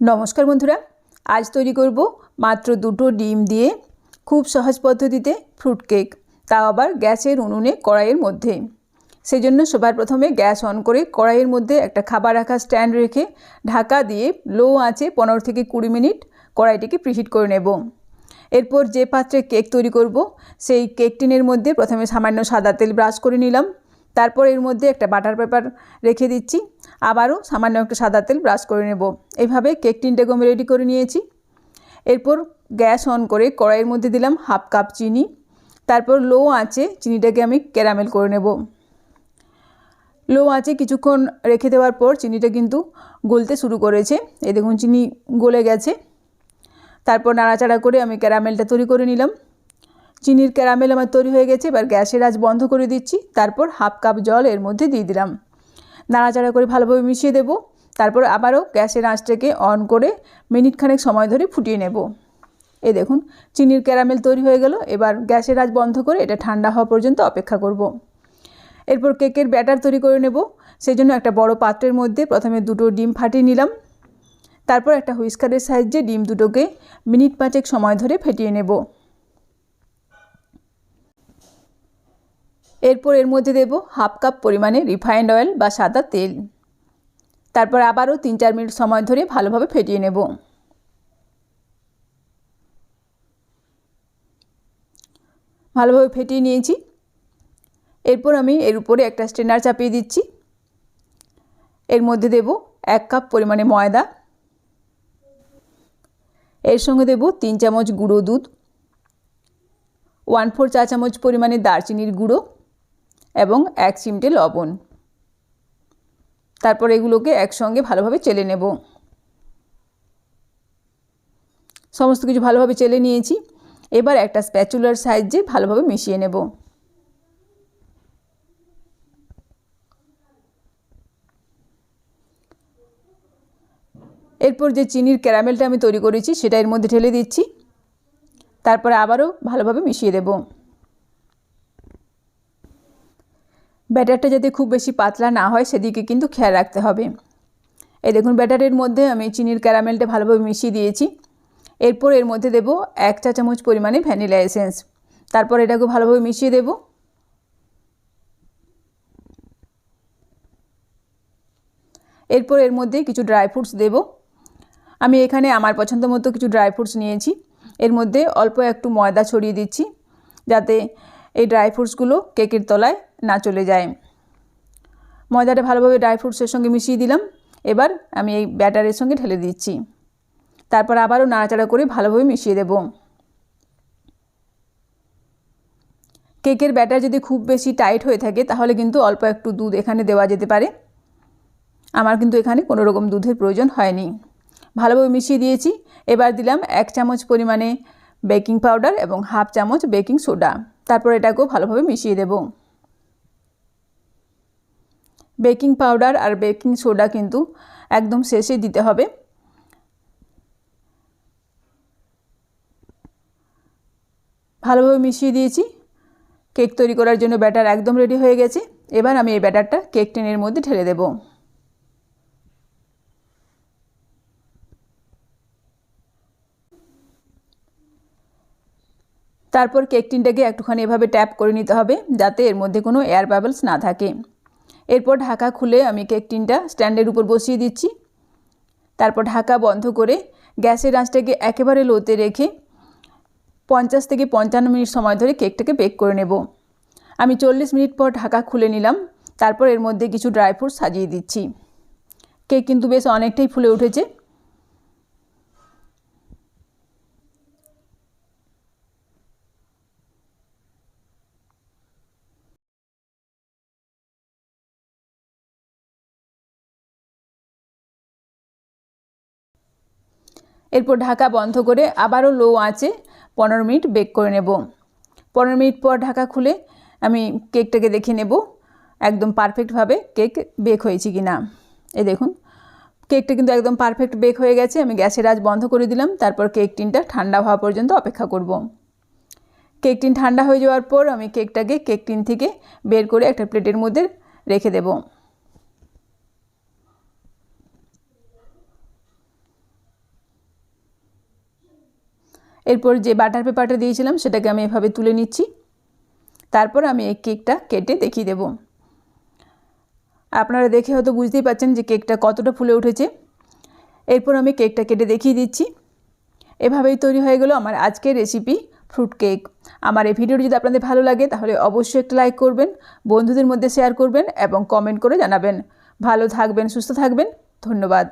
নমস্কার বন্ধুরা, আজ তৈরি করব মাত্র দুটো ডিম দিয়ে খুব সহজ পদ্ধতিতে ফ্রুট কেক তাও আবার গ্যাসের উনুনে কড়াইয়ের মধ্যে। সেই জন্য সবার প্রথমে গ্যাস অন করে কড়াইয়ের মধ্যে একটা খাবার রাখা স্ট্যান্ড রেখে ঢাকা দিয়ে লো আঁচে পনেরো থেকে কুড়ি মিনিট কড়াইটিকে প্রিহিট করে নেব। এরপর যে পাত্রে কেক তৈরি করব, সেই কেক টিনের মধ্যে প্রথমে সামান্য সাদা তেল ব্রাশ করে নিলাম। তারপর এর মধ্যে একটা বাটার পেপার রেখে দিচ্ছি। আবারও সামান্য একটু সাদা তেল ব্রাশ করে নেব। এইভাবে কেক টিনটাকে আমি রেডি করে নিয়েছি। এরপর গ্যাস অন করে কড়াইয়ের মধ্যে দিলাম হাফ কাপ চিনি। তারপর লো আঁচে চিনিটাকে আমি ক্যারামেল করে নেব। লো আঁচে কিছুক্ষণ রেখে দেওয়ার পর চিনিটা কিন্তু গলতে শুরু করেছে। এই দেখুন, চিনি গলে গেছে। তারপর নাড়াচাড়া করে আমি ক্যারামেলটা তৈরি করে নিলাম। চিনির ক্যারামেল আমার তৈরি হয়ে গেছে, এবার গ্যাসের আজ বন্ধ করে দিচ্ছি, তারপর হাফ কাপ জল এর মধ্যে দিয়ে দিলাম। নাড়াচাড়া করে ভালোভাবে মিশিয়ে দেব, তারপর আবারও গ্যাসের আঁচটাকে অন করে মিনিট খানেক সময় ধরে ফুটিয়ে নেব। এই দেখুন, চিনির ক্যারামেল তৈরি হয়ে গেল, এবার গ্যাসের আঁচ বন্ধ করে এটা ঠান্ডা হওয়া পর্যন্ত অপেক্ষা করব। এরপর কেকের ব্যাটার তৈরি করে নেব সেই জন্য একটা বড় পাত্রের মধ্যে প্রথমে দুটো ডিম ফাটিয়ে নিলাম। তারপর একটা হুইস্কারের সাহায্যে ডিম দুটোকে মিনিট পাঁচেক সময় ধরে ফেটিয়ে নেব। এরপর এর মধ্যে দেব হাফ কাপ পরিমাণে রিফাইন্ড অয়েল বা সাদা তেল। তারপর আবারও তিন চার মিনিট সময় ধরে ভালোভাবে ফেটিয়ে নেব। ভালোভাবে ফেটিয়ে নিয়েছি। এরপর আমি এর উপরে একটা স্ট্রেনার চাপিয়ে দিচ্ছি। এর মধ্যে দেব এক কাপ পরিমাণে ময়দা। এর সঙ্গে দেব তিন চামচ গুঁড়ো দুধ। ওয়ান ফোর চা চামচ পরিমাণে দারচিনির গুঁড়ো। এবং এক চিমটে লবণ। তারপর এগুলোকে একসঙ্গে ভালোভাবে চেলে নেব। সমস্ত কিছু ভালোভাবে চেলে নিয়েছি। এবার একটা স্প্যাচুলার সাহায্যে ভালোভাবে মিশিয়ে নেব। এরপর যে চিনির ক্যারামেলটা আমি তৈরি করেছি, সেটা এর মধ্যে ঢেলে দিচ্ছি। তারপরে আবারও ভালোভাবে মিশিয়ে দেব। ব্যাটারটা যাতে খুব বেশি পাতলা না হয়, সেদিকে কিন্তু খেয়াল রাখতে হবে। এই দেখুন, ব্যাটারের মধ্যে আমি চিনির ক্যারামেলটা ভালোভাবে মিশিয়ে দিয়েছি। এরপর এর মধ্যে দেব এক চা চামচ পরিমাণে ভ্যানিলা এসেন্স। তারপর এটাকে ভালোভাবে মিশিয়ে দেব। এরপর এর মধ্যে কিছু ড্রাই ফ্রুটস দেব। আমি এখানে আমার পছন্দ মতো কিছু ড্রাই ফ্রুটস নিয়েছি। এর মধ্যে অল্প একটু ময়দা ছড়িয়ে দিচ্ছি, যাতে এই ড্রাই ফ্রুটসগুলো কেকের তলায় না চলে যায়। ময়দাটা ভালোভাবে ড্রাই ফ্রুটসের সঙ্গে মিশিয়ে দিলাম। এবার আমি এই ব্যাটারের সঙ্গে ঢেলে দিচ্ছি। তারপর আবারও নাড়াচাড়া করে ভালোভাবে মিশিয়ে দেব। কেকের ব্যাটার যদি খুব বেশি টাইট হয়ে থাকে, তাহলে কিন্তু অল্প একটু দুধ এখানে দেওয়া যেতে পারে। আমার কিন্তু এখানে কোনো রকম দুধের প্রয়োজন হয়নি। ভালোভাবে মিশিয়ে দিয়েছি। এবার দিলাম এক চামচ পরিমাণে বেকিং পাউডার এবং হাফ চামচ বেকিং সোডা। তারপর এটাকেও ভালোভাবে মিশিয়ে দেব। বেকিং পাউডার আর বেকিং সোডা কিন্তু একদম শেষে দিতে হবে। ভালোভাবে মিশিয়ে দিয়েছি। কেক তৈরি করার জন্য ব্যাটার একদম রেডি হয়ে গেছে। এবার আমি এই ব্যাটারটা কেক টেনের মধ্যে ঢেলে দেবো। তারপর কেক টিনটাকে একটুখানি এভাবে ট্যাপ করে নিতে হবে যাতে এর মধ্যে কোনো এয়ার বাবলস না থাকে। এরপর ঢাকা খুলে আমি কেক টিনটা স্ট্যান্ডের উপর বসিয়ে দিচ্ছি। তারপর ঢাকা বন্ধ করে গ্যাসের আঁচটাকে একেবারে লোতে রেখে পঞ্চাশ থেকে পঞ্চান্ন মিনিট সময় ধরে কেকটাকে বেক করে নেব। আমি চল্লিশ মিনিট পর ঢাকা খুলে নিলাম, তারপর এর মধ্যে কিছু ড্রাই ফ্রুট সাজিয়ে দিচ্ছি। কেক কিন্তু বেশ অনেকটাই ফুলে উঠেছে। এরপর ঢাকা বন্ধ করে আবারও লো আঁচে পনেরো মিনিট বেক করে নেব। পনেরো মিনিট পর ঢাকা খুলে আমি কেকটাকে দেখে নেব, একদম পারফেক্টভাবে কেক বেক হয়েছে কি না এই দেখুন, কেকটা কিন্তু একদম পারফেক্ট বেক হয়ে গেছে, আমি গ্যাসের আজ বন্ধ করে দিলাম, তারপর কেক টিনটা ঠান্ডা হওয়া পর্যন্ত অপেক্ষা করব। কেক টিন ঠান্ডা হয়ে যাওয়ার পর আমি কেকটাকে কেক টিন থেকে বের করে একটা প্লেটের মধ্যে রেখে দেবো। এরপর যে বাটার পেপারটা দিয়েছিলাম, সেটাকে আমি এভাবে তুলে নিচ্ছি। তারপর আমি এই কেকটা কেটে দেখিয়ে দেব। আপনারা দেখে হয়তো বুঝতেই পারছেন যে কেকটা কতটা ফুলে উঠেছে। এরপর আমি কেকটা কেটে দেখিয়ে দিচ্ছি। এভাবেই তৈরি হয়ে গেল আমার আজকের রেসিপি ফ্রুট কেক। আমার এই ভিডিওটি যদি আপনাদের ভালো লাগে, তাহলে অবশ্যই একটা লাইক করবেন, বন্ধুদের মধ্যে শেয়ার করবেন এবং কমেন্ট করে জানাবেন। ভালো থাকবেন, সুস্থ থাকবেন। ধন্যবাদ।